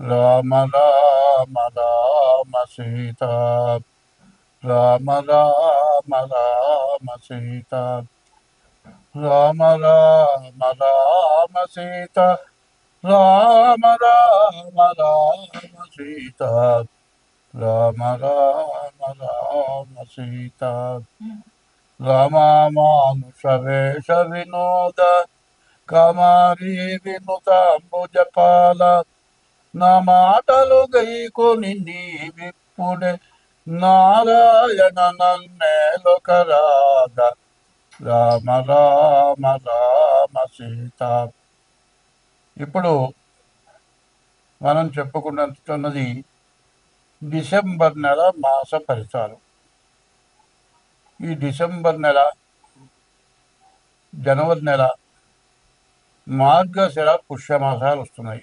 రామ రామ రామ సీత రామ రామ రామ సీత రామ రామ రామ సీత రామ రామ రామ సీత రామ రామ రామ సీత రామానుష వేష వినోద కమారి వినుతాంబుజపాల నా మాటలు గైకొని నీవిప్పుడే నారాయణ నన్నేలొకరాధ రామ రామ రామ సీత. ఇప్పుడు మనం చెప్పుకున్నది డిసెంబర్ నెల మాస ఫలితాలు ఈ డిసెంబర్ నెల జనవరి నెల మార్గశిర పుష్యమాసాలు వస్తున్నాయి.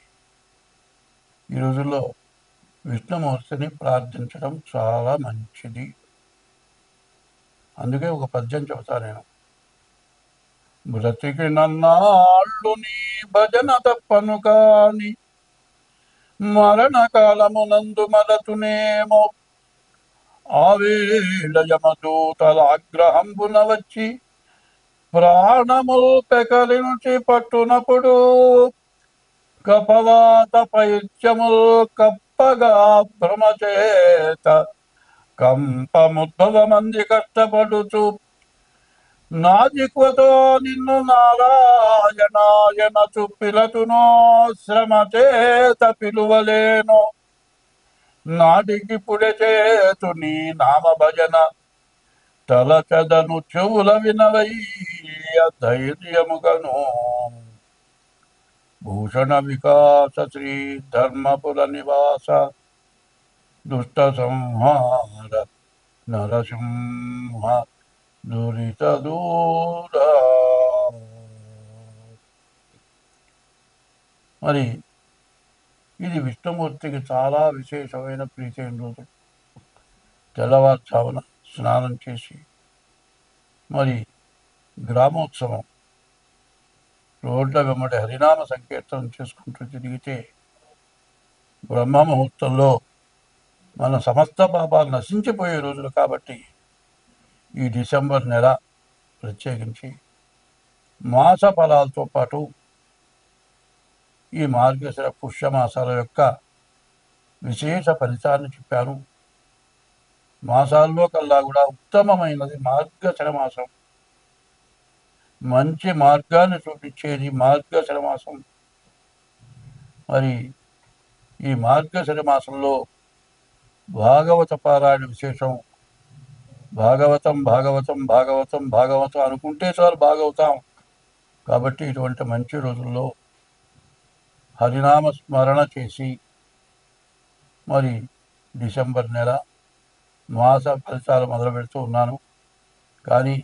ఈ రోజుల్లో విష్ణుమూర్తిని ప్రార్థించడం చాలా మంచిది. అందుకే ఒక పద్యం చెబుతా నేను. బ్రతికి నన్నాళ్ళు నీ భజన తప్పను కాని మరణకాలమునందు మరతునేమో ఆవేళ యమదూతల ఆగ్రహంబున వచ్చి ప్రాణముల్ పెకలించి పట్టునప్పుడు కపవాత పైత్యముల్ కప్పగా భ్రమచేత కంపముద్భవ మంది కష్టపడుచు నాజిక్వతో నిన్ను నారాయణాయన చుప్పిలతునో శ్రమ చేత పిలువలేను. నాటికి పుడె చేతు నీ నామ భజన తలచదను చెవుల వినవయ్య ధైర్యముగను. భూషణ వికాస శ్రీ ధర్మపుర నివాస దుష్ట సంహార నరసింహ దురిత దూర మరి ఇది విష్ణుమూర్తికి చాలా విశేషమైన ప్రీతైన రోజు. తెల్లవారుజామున స్నానం చేసి మరి గ్రామోత్సవం రోడ్ల వెంబడి హరినామ సంకీర్తనం చేసుకుంటూ తిరిగితే బ్రహ్మ ముహూర్తంలో మన సమస్త పాపాలు నశించిపోయే రోజులు కాబట్టి ఈ డిసెంబర్ నెల ప్రత్యేకించి మాస ఫలాలతో పాటు ఈ మార్గశిర పుష్యమాసాల యొక్క విశేష ఫలితాన్ని చెప్పాను. మాసాల్లో కల్లా కూడా ఉత్తమమైనది మార్గశిర మాసం. మంచి మార్గాన్ని చూపించేది మార్గశర మాసం. మరి ఈ మార్గశర మాసంలో భాగవత పారాయణ విశేషం. భాగవతం భాగవతం భాగవతం భాగవతం అనుకుంటే చాలు భాగవతం. కాబట్టి ఇటువంటి మంచి రోజుల్లో హరినామ స్మరణ చేసి మరి డిసెంబర్ నెల మాస ఫలితాలు మొదలు పెడుతూ ఉన్నాను. కానీ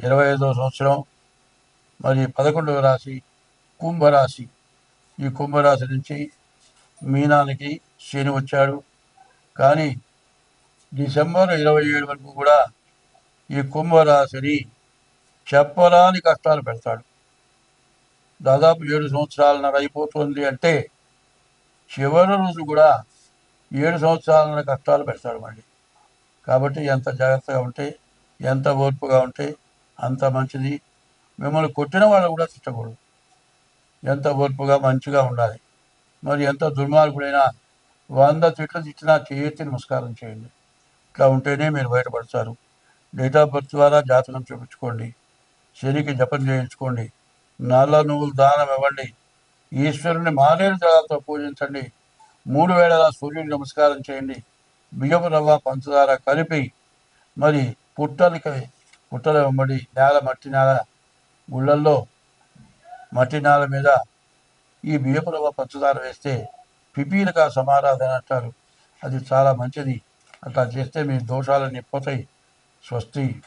ఇరవై ఐదో సంవత్సరం మరి పదకొండవ రాశి కుంభరాశి. ఈ కుంభరాశి నుంచి మీనానికి శని వచ్చాడు. కానీ డిసెంబర్ ఇరవై ఏడు వరకు కూడా ఈ కుంభరాశిని చెప్పరాని కష్టాలు పెడతాడు. దాదాపు ఏడు సంవత్సరాలన్నర అయిపోతుంది అంటే చివరి రోజు కూడా ఏడు సంవత్సరాలన్నర కష్టాలు పెడతాడు మళ్ళీ. కాబట్టి ఎంత జాగ్రత్తగా ఉంటే ఎంత ఓర్పుగా ఉంటే అంత మంచిది. మిమ్మల్ని కొట్టిన వాళ్ళు కూడా తిట్టకూడదు. ఎంత ఓర్పుగా మంచిగా ఉండాలి. మరి ఎంత దుర్మార్గుడైనా వంద తిట్లు తిట్టినా చేతి నమస్కారం చేయండి. ఇట్లా ఉంటేనే మీరు బయటపడతారు. డేట్ ఆఫ్ బర్త్ ద్వారా జాతకం చూపించుకోండి. శనికి జపం చేయించుకోండి. నల్ల నువ్వులు దానం ఇవ్వండి. ఈశ్వరుని మారేడు జలాలతో పూజించండి. మూడు వేళలా సూర్యుడి నమస్కారం చేయండి. బియ్యపు రవ్వ పంచదార కలిపి మరి పుట్టలకి పుట్టల వెంబడి నేల మట్టి నేల గుళ్ళల్లో మట్టి నేల మీద ఈ బియ్యపులవ పంచదార వేస్తే పిపీలక సమారాధన అంటారు. అది చాలా మంచిది. అట్లా చేస్తే మీ దోషాలన్నీ పోతాయి. స్వస్తి.